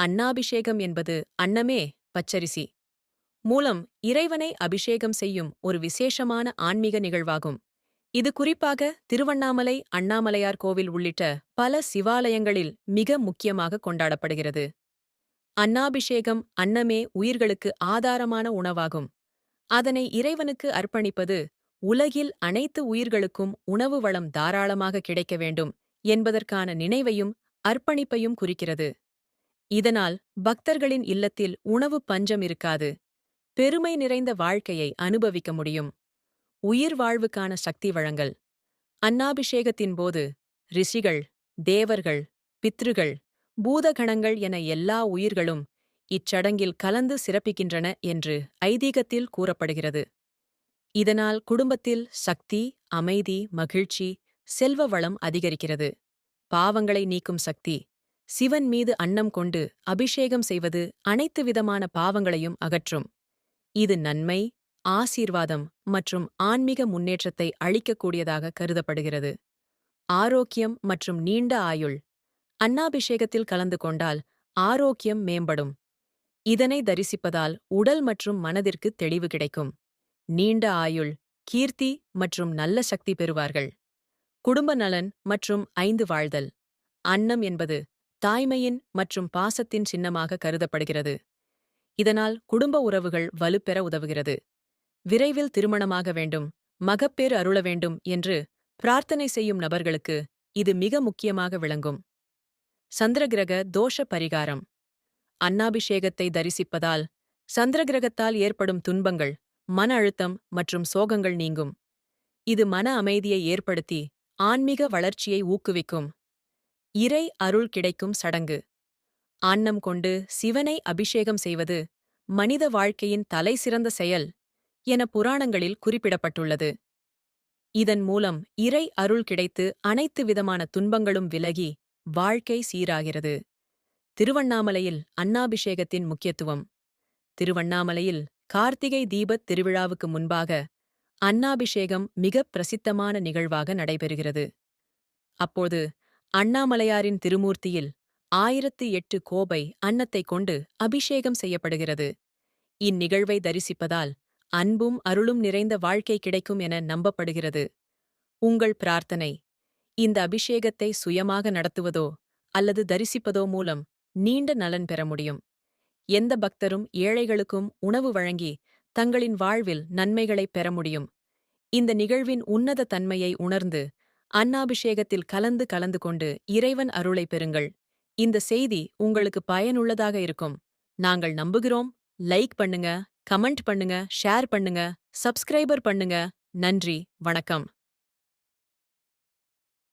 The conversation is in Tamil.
அன்னாபிஷேகம் என்பது அன்னமே பச்சரிசி. மூலம் இறைவனை அபிஷேகம் செய்யும் ஒரு விசேஷமான ஆன்மீக நிகழ்வாகும். இது குறிப்பாக திருவண்ணாமலை அண்ணாமலையார் கோவில் உள்ளிட்ட பல சிவாலயங்களில் மிக முக்கியமாக கொண்டாடப்படுகிறது. அன்னாபிஷேகம் அன்னமே உயிர்களுக்கு ஆதாரமான உணவாகும். அதனை இறைவனுக்கு அர்ப்பணிப்பது உலகில் அனைத்து உயிர்களுக்கும் உணவு வளம் தாராளமாக கிடைக்க வேண்டும் என்பதற்கான நினைவையும் அர்ப்பணிப்பையும் குறிக்கிறது. இதனால் பக்தர்களின் இல்லத்தில் உணவு பஞ்சம் இருக்காது. பெருமை நிறைந்த வாழ்க்கையை அனுபவிக்க முடியும். உயிர் வாழ்வுக்கான சக்தி வழங்கல். அன்னாபிஷேகத்தின் போது ரிஷிகள் தேவர்கள் பித்ருகள் பூதகணங்கள் என எல்லா உயிர்களும் இச்சடங்கில் கலந்து சிறப்பிக்கின்றன என்று ஐதீகத்தில் கூறப்படுகிறது. இதனால் குடும்பத்தில் சக்தி அமைதி மகிழ்ச்சி செல்வ வளம் அதிகரிக்கிறது. பாவங்களை நீக்கும் சக்தி சிவன் மீது அன்னம் கொண்டு அபிஷேகம் செய்வது அனைத்து விதமான பாவங்களையும் அகற்றும். இது நன்மை ஆசீர்வாதம் மற்றும் ஆன்மீக முன்னேற்றத்தை அளிக்கக்கூடியதாக கருதப்படுகிறது. ஆரோக்கியம் மற்றும் நீண்ட ஆயுள். அன்னாபிஷேகத்தில் கலந்து கொண்டால் ஆரோக்கியம் மேம்படும். இதனை தரிசிப்பதால் உடல் மற்றும் மனதிற்கு தெளிவு கிடைக்கும். நீண்ட ஆயுள் கீர்த்தி மற்றும் நல்ல சக்தி பெறுவார்கள். குடும்ப நலன் மற்றும் ஐந்து வாழ்தல். அன்னம் என்பது தாய்மையின் மற்றும் பாசத்தின் சின்னமாக கருதப்படுகிறது. இதனால் குடும்ப உறவுகள் வலுப்பெற உதவுகிறது. விரைவில் திருமணமாக வேண்டும் மகப்பேறு அருள வேண்டும் என்று பிரார்த்தனை செய்யும் நபர்களுக்கு இது மிக முக்கியமாக விளங்கும். சந்திரகிரக தோஷ பரிகாரம். அன்னாபிஷேகத்தை தரிசிப்பதால் சந்திரகிரகத்தால் ஏற்படும் துன்பங்கள் மன அழுத்தம் மற்றும் சோகங்கள் நீங்கும். இது மன அமைதியை ஏற்படுத்தி ஆன்மீக வளர்ச்சியை ஊக்குவிக்கும். இறை அருள் கிடைக்கும் சடங்கு. ஆன்னம் கொண்டு சிவனை அபிஷேகம் செய்வது மனித வாழ்க்கையின் தலைசிறந்த செயல் என புராணங்களில் குறிப்பிடப்பட்டுள்ளது. இதன் மூலம் இறை அருள் கிடைத்து அனைத்து விதமான துன்பங்களும் விலகி வாழ்க்கை சீராகிறது. திருவண்ணாமலையில் அன்னாபிஷேகத்தின் முக்கியத்துவம். திருவண்ணாமலையில் கார்த்திகை தீபத் திருவிழாவுக்கு முன்பாக அன்னாபிஷேகம் மிகப் பிரசித்தமான நிகழ்வாக நடைபெறுகிறது. அப்போது அண்ணாமலையாரின் திருமூர்த்தியில் ஆயிரத்து எட்டு கோபை அன்னத்தைக் கொண்டு அபிஷேகம் செய்யப்படுகிறது. இந்நிகழ்வை தரிசிப்பதால் அன்பும் அருளும் நிறைந்த வாழ்க்கை கிடைக்கும் என நம்பப்படுகிறது. உங்கள் பிரார்த்தனை இந்த அபிஷேகத்தை சுயமாக நடத்துவதோ அல்லது தரிசிப்பதோ மூலம் நீண்ட நலன் பெற முடியும். எந்த பக்தரும் ஏழைகளுக்கும் உணவு வழங்கி தங்களின் வாழ்வில் நன்மைகளைப் பெற முடியும். இந்த நிகழ்வின் உன்னத தன்மையை உணர்ந்து அன்னாபிஷேகத்தில் கலந்து கலந்து கொண்டு இறைவன் அருளை பெறுங்கள். இந்த செய்தி உங்களுக்கு பயனுள்ளதாக இருக்கும். நாங்கள் நம்புகிறோம். லைக் பண்ணுங்க கமெண்ட் பண்ணுங்க ஷேர் பண்ணுங்க சப்ஸ்கிரைபர் பண்ணுங்க. நன்றி வணக்கம்.